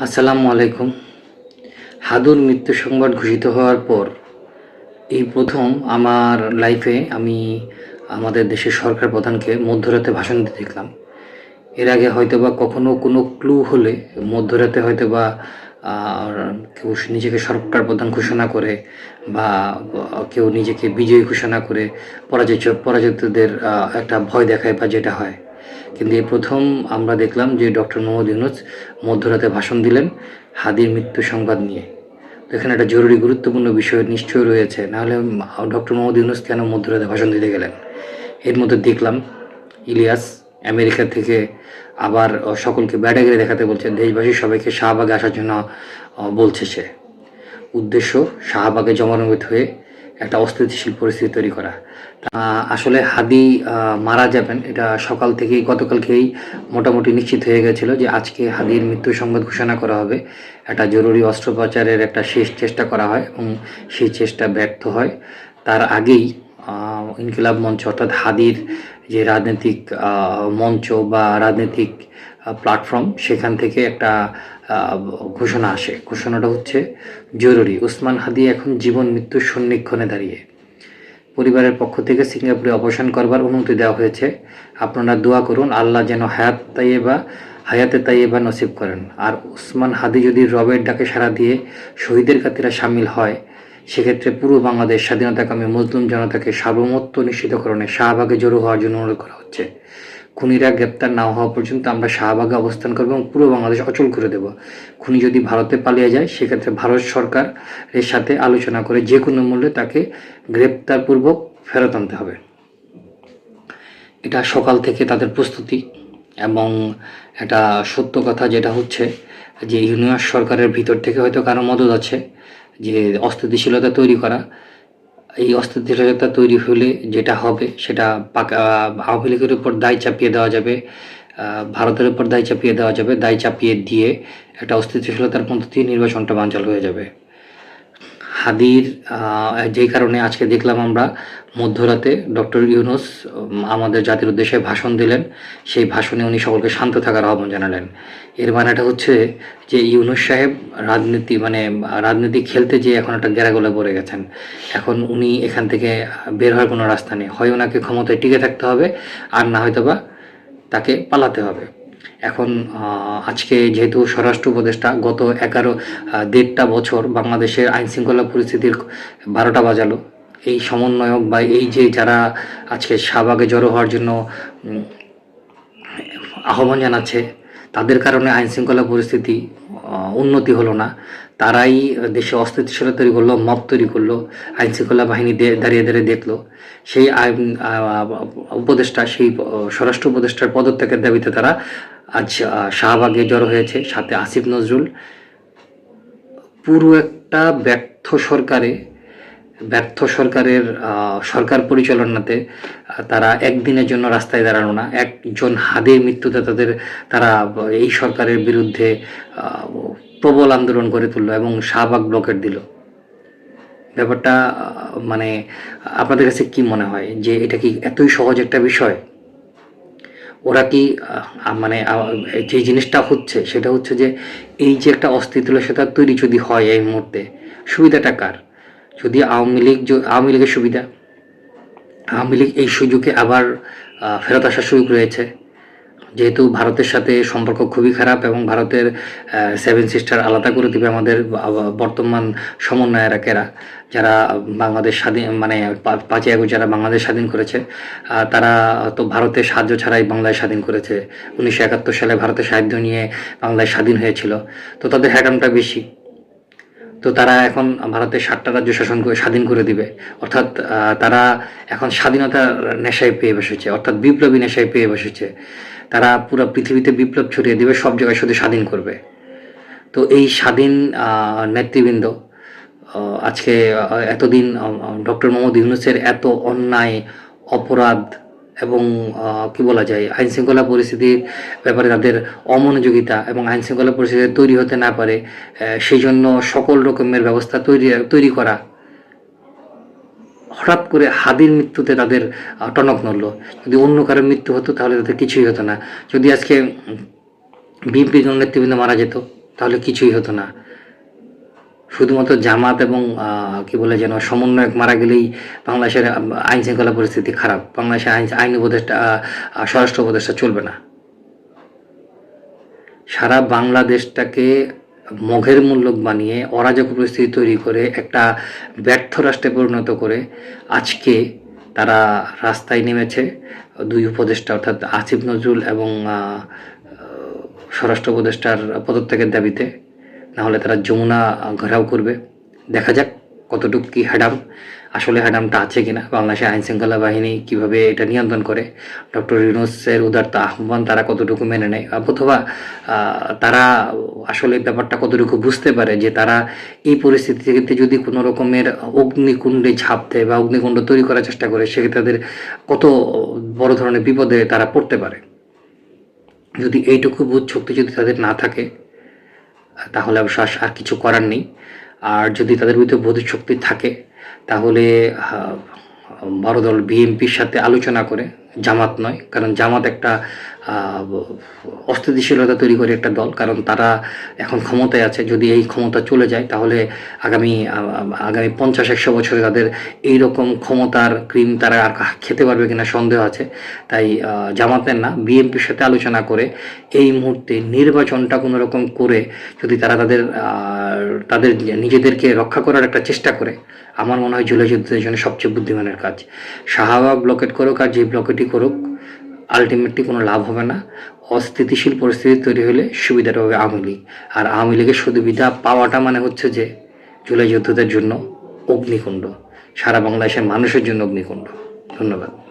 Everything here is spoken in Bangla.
আসসালামু আলাইকুম। হাদুর মৃত্যু সংবাদ ঘোষিত হওয়ার পর এই প্রথম আমার লাইফে আমি আমাদের দেশের সরকার প্রধানকে মধ্যরাতে ভাষণ দিতে দেখলাম। এর আগে হয়তো বা কখনো কোনো ক্লু হলে মধ্যরাতে হয়তো বা কেউ নিজেকে সরকার প্রধান ঘোষণা করে বা কেউ নিজেকে বিজয়ী ঘোষণা করে পরাজিত পরাজিতদের একটা ভয় দেখায় বা যেটা হয়। কিন্তু এই প্রথম আমরা দেখলাম যে ডক্টর মোহাম্মদ ইউনুস মধ্যরাতে ভাষণ দিলেন হাদির মৃত্যু সংবাদ নিয়ে। এখানে একটা জরুরি গুরুত্বপূর্ণ বিষয় নিশ্চয় রয়েছে। নাহলে ডক্টর মোহাম্মদ ইউনুস কেন মধ্যরাতে ভাষণ দিতে গেলেন? এর মধ্যে দেখলাম ইলিয়াস আমেরিকা থেকে আবার সকলকে ব্যাটাগিরি দেখাতে বলছে দেশবাসী সবাইকে শাহবাগে আসার জন্য বলছে সে। উদ্দেশ্য, শাহবাগে জমানবিত হয়ে একটা অস্থিতিশীল পরিস্থিতি তৈরি করা। আসলে হাদি মারা যাবেন, এটা সকাল থেকেই, গতকালকেই মোটামুটি নিশ্চিত হয়ে গেছিল যে আজকে হাদির মৃত্যু সংবাদ ঘোষণা করা হবে। একটা জরুরি অস্ত্রোপচারের একটা শেষ চেষ্টা করা হয় এবং সেই চেষ্টা ব্যর্থ হয়। তার আগেই ইনকিলাব মঞ্চ অর্থাৎ হাদির যে রাজনৈতিক মঞ্চ বা রাজনৈতিক প্ল্যাটফর্ম সেখান থেকে একটা ঘোষণা আসে। ঘোষণাটা হচ্ছে, জরুরি, উসমান হাদি এখন জীবন মৃত্যুর সন্নিক্ষণে দাঁড়িয়ে। পরিবারের পক্ষ থেকে সিঙ্গাপুরে অবসান করবার অনুমতি দেওয়া হয়েছে। আপনারা দোয়া করুন, আল্লাহ যেন হায়াত তাইয়েবা হায়াতে তাইয়েবা নসিব করেন। আর উসমান হাদি যদি রবের ডাকে সাড়া দিয়ে শহীদের কাতিরা সামিল হয়, সেক্ষেত্রে পুরো বাংলাদেশ স্বাধীনতাকামী মুসলিম জনতাকে সার্বভৌমত্ব নিশ্চিতকরণে শাহবাগে জড়ো হওয়ার জন্য অনুরোধ করা হচ্ছে। খুনিরা গ্রেপ্তার না হওয়া পর্যন্ত আমরা শাহবাগে অবস্থান করব এবং পুরো বাংলাদেশ অচল করে দেব। খুনি যদি ভারতে পালিয়ে যায়, সেক্ষেত্রে ভারত সরকারের সাথে আলোচনা করে যে কোনো মূল্যে তাকে গ্রেপ্তারপূর্বক ফেরত আনতে হবে। এটা সকাল থেকে তাদের প্রস্তুতি এবং একটা সত্য কথা যেটা হচ্ছে যে ইউনিয়ন সরকারের ভিতর থেকে হয়তো কারও মদত আছে, যে অস্থিতিশীলতা তৈরি করা। এই অস্থিতিশীলতা তৈরি হলে যেটা হবে, সেটা আওয়ামী লীগের উপর দায় চাপিয়ে দেওয়া যাবে ভারতের উপর দায় চাপিয়ে দেওয়া যাবে, দায় চাপিয়ে দিয়ে একটা অস্থিতিশীলতার মধ্য দিয়ে নির্বাচনটা বাঞ্চাল হয়ে যাবে। হাদির যেই কারণে আজকে দেখলাম আমরা মধ্যরাতে ডক্টর ইউনুস আমাদের জাতির উদ্দেশ্যে ভাষণ দিলেন। সেই ভাষণে উনি সকলকে শান্ত থাকার আহ্বান জানালেন। এর মানেটা হচ্ছে যে ইউনুস সাহেব রাজনীতি মানে রাজনীতি খেলতে যে এখন একটা গেরাগোলা পড়ে গেছেন। এখন উনি এখান থেকে বের হওয়ার কোনো রাস্তা নেই। হয় ওনাকে ক্ষমতায় টিকে থাকতে হবে, আর না হয়তোবা তাকে পালাতে হবে। এখন আজকে যেহেতু স্বরাষ্ট্র উপদেষ্টা গত এগারো দেড়টা বছর বাংলাদেশের আইন শৃঙ্খলা পরিস্থিতির বারোটা বাজালো। এই সমন্বয়ক বা এই যে যারা আজকে শাহবাগে জড়ো হওয়ার জন্য আহ্বান জানাচ্ছে, তাদের কারণে আইন শৃঙ্খলা পরিস্থিতি উন্নতি হলো না। তারাই দেশে অস্থিতিশীলতা তৈরি করল, মব তৈরি করল আইন শৃঙ্খলা বাহিনী দাঁড়িয়ে দাঁড়িয়ে দেখল। সেই উপদেষ্টা, সেই স্বরাষ্ট্র উপদেষ্টার পদত্যাগের দাবিতে তারা আজ শাহবাগে জড়ো হয়েছে, সাথে আসিফ নজরুল। পুরো একটা ব্যর্থ সরকারে, ব্যর্থ সরকারের সরকার পরিচালনাতে তারা একদিনের জন্য রাস্তায় দাঁড়ানো না। একজন হাদের মৃত্যুতে তাদের, তারা এই সরকারের বিরুদ্ধে প্রবল আন্দোলন করে তুললো এবং শাহবাগ ব্লকেট দিল। ব্যাপারটা মানে আপনাদের কাছে কি মনে হয় যে এটা কি এতই সহজ একটা বিষয়? ওরা কি মানে যে জিনিসটা হচ্ছে, সেটা হচ্ছে যে এই যে একটা অস্থিতিশীলতা তৈরি যদি হয় এই মুহূর্তে, সুবিধাটা কার? যদি আওয়ামী লীগ আওয়ামী লীগের সুবিধা? আওয়ামী লীগ এই সুযোগে আবার ফেরত আসার সুযোগ রয়েছে যেহেতু ভারতের সাথে সম্পর্ক খুবই খারাপ এবং ভারতের সেভেন সিস্টার আলাদা করে দিবে আমাদের বর্তমান সমন্বয়কেরা যারা বাংলাদেশ স্বাধীন মানে পাঁচই আগস্ট যারা বাংলাদেশ স্বাধীন করেছে তারা তো ভারতের সাহায্য ছাড়াই বাংলায় স্বাধীন করেছে। উনিশশো একাত্তর সালে ভারতের সাহায্য নিয়ে বাংলায় স্বাধীন হয়েছিল। তো তাদের হ্যাডামটা বেশি। তো তারা এখন ভারতের সাতটা রাজ্য শাসন করে, স্বাধীন করে দিবে। অর্থাৎ তারা এখন স্বাধীনতার নেশায় পেয়ে বসেছে, অর্থাৎ বিপ্লবী নেশায় পেয়ে বসেছে। তারা পুরো পৃথিবীতে বিপ্লব ছড়িয়ে দেবে, সব জায়গায় শুধু স্বাধীন করবে। তো এই স্বাধীন নেতৃবৃন্দ আজকে এতদিন ডক্টর মোহাম্মদ ইউনুসের এত অন্যায়, অপরাধ এবং কি বলা যায় আইন শৃঙ্খলা পরিস্থিতির ব্যাপারে তাদের অমনোযোগিতা এবং আইন শৃঙ্খলা পরিস্থিতি তৈরি হতে না পারে সেই জন্য সকল রকমের ব্যবস্থা তৈরি তৈরি করা হঠাৎ করে হাদির মৃত্যুতে তাদের টনক নড়লো। যদি অন্য কারোর মৃত্যু হতো, তাহলে তাদের কিছুই হতো না। যদি আজকে বিএনপির কোনো নেতৃবৃন্দ মারা যেত, তাহলে কিছুই হতো না। শুধুমাত্র জামাত এবং কি বলে যেন, সমন্বয়ক মারা গেলেই বাংলাদেশের আইন শৃঙ্খলা পরিস্থিতি খারাপ। বাংলাদেশের আইন আইন উপদেষ্টা স্বরাষ্ট্র উপদেষ্টা চলবে না। সারা বাংলাদেশটাকে মঘের মূল্যক বানিয়ে অরাজক পরিস্থিতি তৈরি করে, একটা ব্যর্থ রাষ্ট্রে পরিণত করে, আজকে তারা রাস্তায় নেমেছে। দুই উপদেষ্টা অর্থাৎ আসিফ নজরুল এবং স্বরাষ্ট্র উপদেষ্টার পদত্যাগের দাবিতে। নাহলে তারা যমুনা ঘেরাও করবে। দেখা যাক। কতটুকু কি হ্যাডাম আসলে হ্যাডামটা আছে কিনা, বাংলাদেশের আইন শৃঙ্খলা বাহিনী কীভাবে এটা নিয়ন্ত্রণ করে, ডক্টর ইউনুসের উদারতা আহ্বান তারা কতটুকু মেনে নেয় অথবা তারা আসলে ব্যাপারটা কতটুকু বুঝতে পারে যে তারা এই পরিস্থিতিতে যদি কোনো রকমের অগ্নিকুণ্ডে ঝাঁপ দেয় বা অগ্নিকুণ্ড তৈরি করার চেষ্টা করে, সেক্ষেত্রে তাদের কত বড় ধরনের বিপদে তারা পড়তে পারে। যদি এইটুকু বুধ শক্তি যদি তাদের না থাকে, তাহলে অবশ্য আর কিছু করার নেই। আর যদি তাদের ভিতরে বোধ শক্তি থাকে, তাহলে বড় দল বিএনপির সাথে আলোচনা করে, জামাত নয়, কারণ জামাত একটা অস্থিতিশীলতা তৈরি করে একটা দল, কারণ তারা এখন ক্ষমতায় আছে। যদি এই ক্ষমতা চলে যায়, তাহলে আগামী আগামী পঞ্চাশ, একশো বছরে তাদের এই রকম ক্ষমতার ক্রিম তারা আর খেতে পারবে কিনা সন্দেহ আছে। তাই জামাতের না, বিএনপির সাথে আলোচনা করে এই মুহূর্তে নির্বাচনটা কোনো রকম করে যদি তারা তাদের তাদের নিজেদেরকে রক্ষা করার একটা চেষ্টা করে, আমার মনে হয় জুলাই যুদ্ধের জন্য সবচেয়ে বুদ্ধিমানের কাজ। শাহবাগ ব্লকেট করুক আর যে ব্লকেটই করুক আলটিমেটলি কোনো লাভ হবে না। অস্থিতিশীল পরিস্থিতি তৈরি হলে সুবিধাটা হবে আওয়ামী লীগ। আর আওয়ামী লীগের সুবিধা পাওয়াটা মানে হচ্ছে যে জুলাই যুদ্ধদের জন্য অগ্নিকুণ্ড। সারা বাংলাদেশের মানুষের জন্য অগ্নিকুণ্ড। ধন্যবাদ।